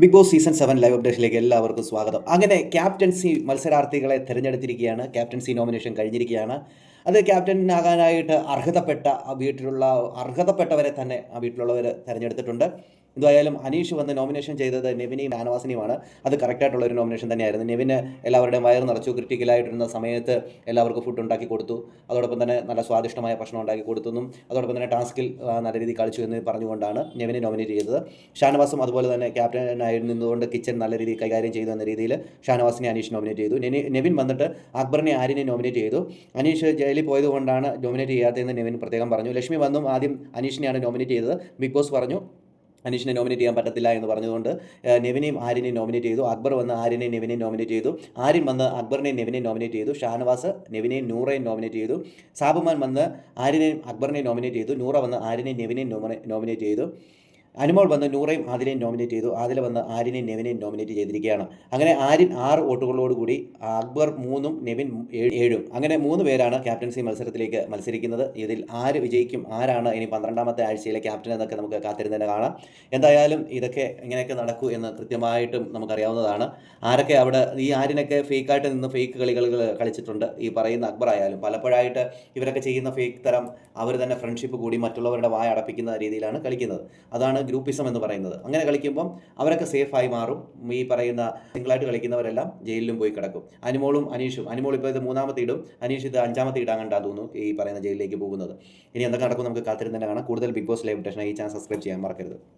Bigg Boss season seven live അപ്ഡേഷനിലേക്ക് എല്ലാവർക്കും സ്വാഗതം. അങ്ങനെ ക്യാപ്റ്റൻസി മത്സരാർത്ഥികളെ തിരഞ്ഞെടുത്തിരിക്കുകയാണ്. ക്യാപ്റ്റൻസി നോമിനേഷൻ കഴിഞ്ഞിരിക്കുകയാണ്. അത് ക്യാപ്റ്റനാകാനായിട്ട് അർഹതപ്പെട്ട ആ വീട്ടിലുള്ള അർഹതപ്പെട്ടവരെ തന്നെ ആ വീട്ടിലുള്ളവർ തിരഞ്ഞെടുത്തിട്ടുണ്ട്. എന്തായാലും അനീഷ് വന്ന് നോമിനേഷൻ ചെയ്തത് നെവിനെയും ഷാനവാസിനെയുമാണ്. അത് കറക്റ്റായിട്ടുള്ള ഒരു നോമിനേഷൻ തന്നെയായിരുന്നു. നെവിന് എല്ലാവരുടെയും വയർ നിറച്ചു ക്രിട്ടിക്കലായിട്ടിരുന്ന സമയത്ത് എല്ലാവർക്കും ഫുഡ് ഉണ്ടാക്കി കൊടുത്തു. അതോടൊപ്പം തന്നെ നല്ല സ്വാദിഷ്ടമായ ഭക്ഷണം ഉണ്ടാക്കി കൊടുത്തെന്നും അതോടൊപ്പം തന്നെ ടാസ്കിൽ നല്ല രീതിയിൽ കളിച്ചു എന്ന് പറഞ്ഞുകൊണ്ടാണ് നെവിനെ നോമിനേറ്റ് ചെയ്തത്. ഷാനവാസും അതുപോലെ തന്നെ ക്യാപ്റ്റനായി നിന്നുകൊണ്ട് കിച്ചൺ നല്ല രീതിയിൽ കൈകാര്യം ചെയ്തു എന്ന രീതിയിൽ ഷാനവാസിനെ അനീഷ് നോമിനേറ്റ് ചെയ്തു. നെവിൻ വന്നിട്ട് അക്ബറിനെ ആര്യനെ നോമിനേറ്റ് ചെയ്തു. അനീഷ് ജയിലിൽ പോയതുകൊണ്ടാണ് നോമിനേറ്റ് ചെയ്യാത്തതെന്ന് നെവിൻ പ്രത്യേകം പറഞ്ഞു. ലക്ഷ്മി വന്നും ആദ്യം അനീഷിനെയാണ് നോമിനേറ്റ് ചെയ്തത്. ബിഗ് ബോസ് പറഞ്ഞു അനീഷിനെ നോമിനേറ്റ് ചെയ്യാൻ പറ്റത്തില്ല എന്ന് പറഞ്ഞുകൊണ്ട് നെവിനെയും ആര്യനെയും നോമിനേറ്റ് ചെയ്തു. അക്ബർ വന്ന് ആര്യനെയും നെവിനെയും നോമിനേറ്റ് ചെയ്തു. ആര്യൻ വന്ന് അക്ബറിനെ നെവിനെ നോമിനേറ്റ് ചെയ്തു. ഷാനവാസ് നെവിനെയും നൂറയും നോമിനേറ്റ് ചെയ്തു. സാബുമാൻ വന്ന് ആര്യനെയും അക്ബറിനെയും നോമിനേറ്റ് ചെയ്തു. നൂറ വന്ന് ആര്യനെയും നെവിനെയും നോമിനേറ്റ് ചെയ്തു. അനുമോൾ വന്ന് നൂറയും ആദിലെയും നോമിനേറ്റ് ചെയ്തു. ആദില വന്ന് ആര്യനെയും നെവിനെയും നോമിനേറ്റ് ചെയ്തിരിക്കുകയാണ്. അങ്ങനെ ആര്യൻ ആറ് വോട്ടുകളോടുകൂടി അക്ബർ മൂന്നും നെവിൻ ഏഴും. അങ്ങനെ മൂന്ന് പേരാണ് ക്യാപ്റ്റൻസി മത്സരത്തിലേക്ക് മത്സരിക്കുന്നത്. ഇതിൽ ആര് വിജയിക്കും ആരാണ് ഇനി പന്ത്രണ്ടാമത്തെ ആഴ്ചയിലെ ക്യാപ്റ്റൻ എന്നൊക്കെ നമുക്ക് കാത്തിരുന്നതിനെ കാണാം. എന്തായാലും ഇതൊക്കെ ഇങ്ങനെയൊക്കെ നടക്കൂ എന്ന് കൃത്യമായിട്ടും നമുക്കറിയാവുന്നതാണ്. ആരൊക്കെ അവിടെ ഈ ആരിനൊക്കെ ഫേക്കായിട്ട് നിന്ന് ഫേക്ക് കളികൾ കളിച്ചിട്ടുണ്ട്. ഈ പറയുന്ന അക്ബർ ആയാലും പലപ്പോഴായിട്ട് ഇവരൊക്കെ ചെയ്യുന്ന ഫേക്ക് തരം അവർ തന്നെ ഫ്രണ്ട്ഷിപ്പ് കൂടി മറ്റുള്ളവരുടെ വായ അടപ്പിക്കുന്ന രീതിയിലാണ് കളിക്കുന്നത്. അതാണ് ഗ്രൂപ്പിസം എന്ന് പറയുന്നത്. അങ്ങനെ കളിക്കുമ്പം അവരൊക്കെ സേഫായി മാറും. ഈ പറയുന്ന സിംഗിളായിട്ട് കളിക്കുന്നവരെല്ലാം ജയിലിലും പോയി കിടക്കും. അനുമോളും അനീഷും. അനുമോൾ ഇപ്പോൾ ഇത് മൂന്നാമത്തെ ഇടും. അനീഷ് ഇത് അഞ്ചാമത്തെ ഇടാൻ കണ്ടാ തോന്നുന്നു ഈ പറയുന്ന ജയിലിലേക്ക് പോകുന്നത്. ഇനി എന്തൊക്കെ നടക്കും നമുക്ക് കാത്തിരുന്ന് തന്നെ കാണാം. കൂടുതൽ ബിഗ് ബോസ് ലൈവ് ടെഷൻ ഈ ചാനൽ സബ്സ്ക്രൈബ് ചെയ്യാൻ മറക്കരുത്.